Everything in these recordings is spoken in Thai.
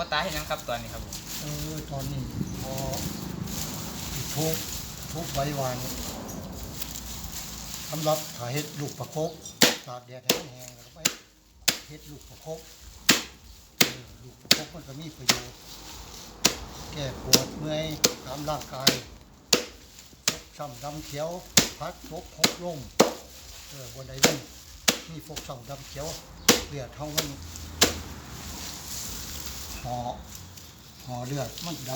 พ่อตาเห็นยังครับตอนนี้ครับผมเออตอนนี้พอทุบทุบใบวานสำหรับถ่าเฮ็ดลูกประคบตากแดดให้มันแห้งแล้วก็ไปเฮ็ดลูกประคบเออลูกประคบมันก็มีประโยชน์ แก้ปวดเมื่อยตามร่างกายฟกช้ำดำเขียวพัดฟกหกลมเออบนใดมันมีฟกช้ำดำเขียวเลือดเท่ามัน อห่อเลือดมันด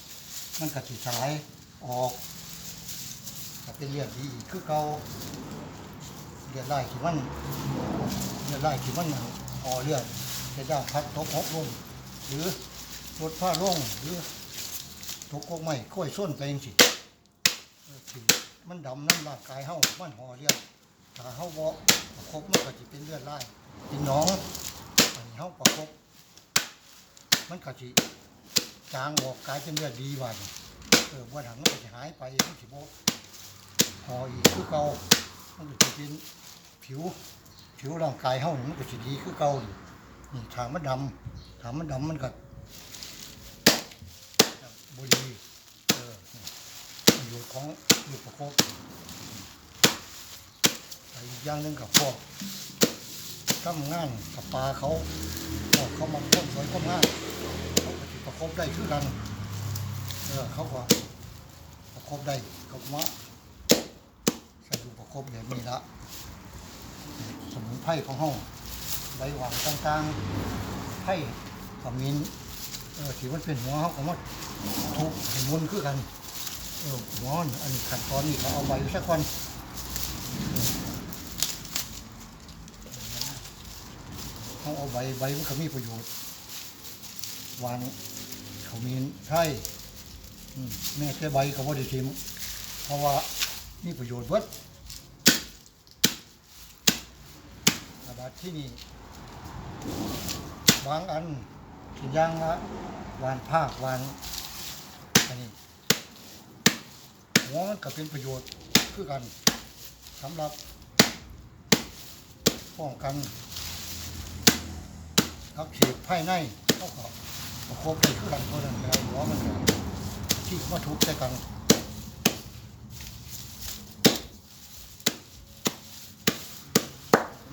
ำมันกระสิสายออกก็เป็นเลือดดีอีกคือเก่าเลือดไล่ที่มันเลือดไล่ที่มันห่อเลือดจะได้พัดตกหกลมหรือรถผ้าร่องหรือตกกกไม้ค่อยส้นไปเองสิเออสิมันดำน้ำร่างกายเฮามันห่อเลือดถ้าเฮาบ่ประคบมันก็สิเป็นเลือดลายเป็นหนองอันนี้เฮาประคบ มันก็สิจางออกกลายเป็นเลือดดีว่านี่เออวันหลังมันก็สิหายไปมันสิบ่ห่ออีกคือเก่ามันก็สิเป็นผิว ผิวร่างกายเฮานี่มันก็สิดีคือเก่านี่นี่ทางมันดำทางมันดำมันก็บุรีเออประโยชน์ของลูกประคบอีกอย่างหนึ่งกับพวกทำงานกับปลาเขา เขามาพ่นสวยก็งานเขาก็ประคบได้คือกันเออเขาก็ประคบได้เขาก็มาใส่ลูประคบแบบนี้ละสมุนไพรของห้องใบหวานต่างๆไผ่ขมิ้นเออที่มันเป็นหัวเขาก็มาทุบให้มุนคือกันเออหมอนอันนี้ขั้นตอนนี้เขาเอาใบสักวัน เขาเอาใบใบมันก็มีประโยชน์หวานเขามีนใช่แม่แค่ใบเขาบ่ได้ทิมเพราะว่ามีประโยชน์เบิดกระดาษที่นี่บางอันที่ย่างละหวานภาคหวานอันนี้หัวมันก็เป็นประโยชน์คือกันสำหรับป้องกัน อักเสบภายในเขาก็ประคบได้คือกันเพราะนั้นแล้วหัวมันก็ที่มาทุบใส่กัน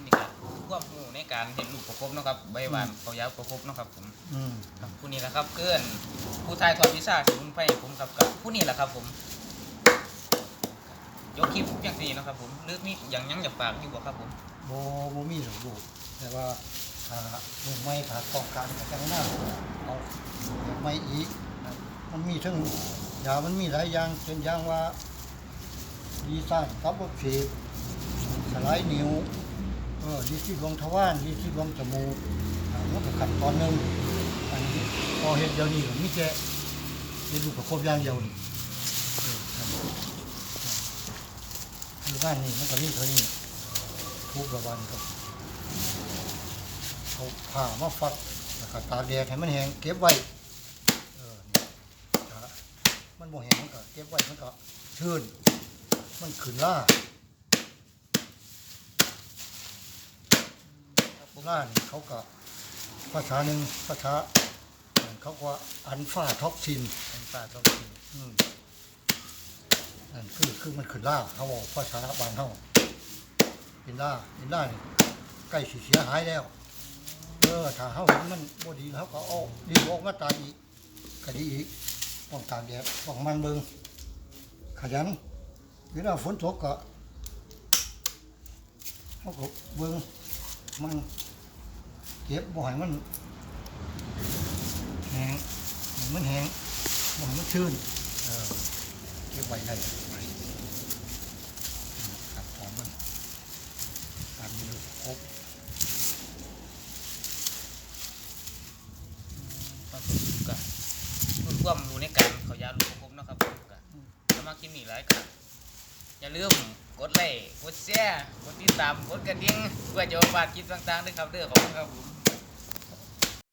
นี่ครับควบหมู่ในการเห็นลูกประคบเนาะครับใบหวานเขายาวประคบเนาะครับผมอืมครับผู้นี้แหละครับเกินผู้ทายทอดวิชาสมุนไพรให้ผมครับกับผู้นี้แหละครับผมยกคลิปอย่างนี้เนาะครับผมหรือมีอย่างยังอยากฝากอยู่บ่ครับผมโบโบมีหรอกลูกแต่ว่า ถ้าลูกไม้ขากองการกับจังหน้าเอาแบบไม้อีกมันมีทั้งยามันมีหลายอย่างเป็นยางว่าดีไซ่านตับอักเสบสลายนิ้วเออดีที่ดวงทวารดีที่ดวงจมูกมันก็ขั้นตอนหนึ่งอันนี้พอเห็ดเดียวนี้ก็มีแค่เห็ดลูกประคบอย่างเดียวนี่คือบ้านนี้มันก็มีเท่านี้ทุกระวันครับ เอาผ้ามาฟักแล้วก็ตากแดดให้มันแห้งเก็บไว้เออนี่ถ้ามันบ่แห้งมันก็เก็บไว้มันก็ชื้นมันขึ้นล่าล่านี่เขาก็ภาษาหนึ่งภาษาเขาก็ว่าอันฟ้าท็อกซินเป็นฝากต้องกินอืมนั่นคือคือมันขึ้นล่าเขาบอกภาษาบ้านเขาเป็นล่าเป็นล่านี่ใกล้สิเสียหายแล้ว เออถ้าเขาเห็นมันบ่ดีเขาก็เอาดีออกมาตายอีกก็ดีอีกต้องตากแดดต้องมันเบิงขยันเวลาฝนตกก็เขาก็เบิ่งมันเก็บบ่ให้มันแห้งมันแห้งบ่ให้มันชื้นเออเก็บไว้ได้ไว้ครับของมันการมีลูกครบผมก็ร่วมรู้ในการเขายาวลูกประคบเนาะครับผมก็สมาคลิปนี้หลายครับ อย่าลืมกดไลค์กดแชร์กดติดตามกดกระดิ่งเพื่อจะมาบาดคลิปต่างๆด้วยครับเด้อขอบคุณครับผม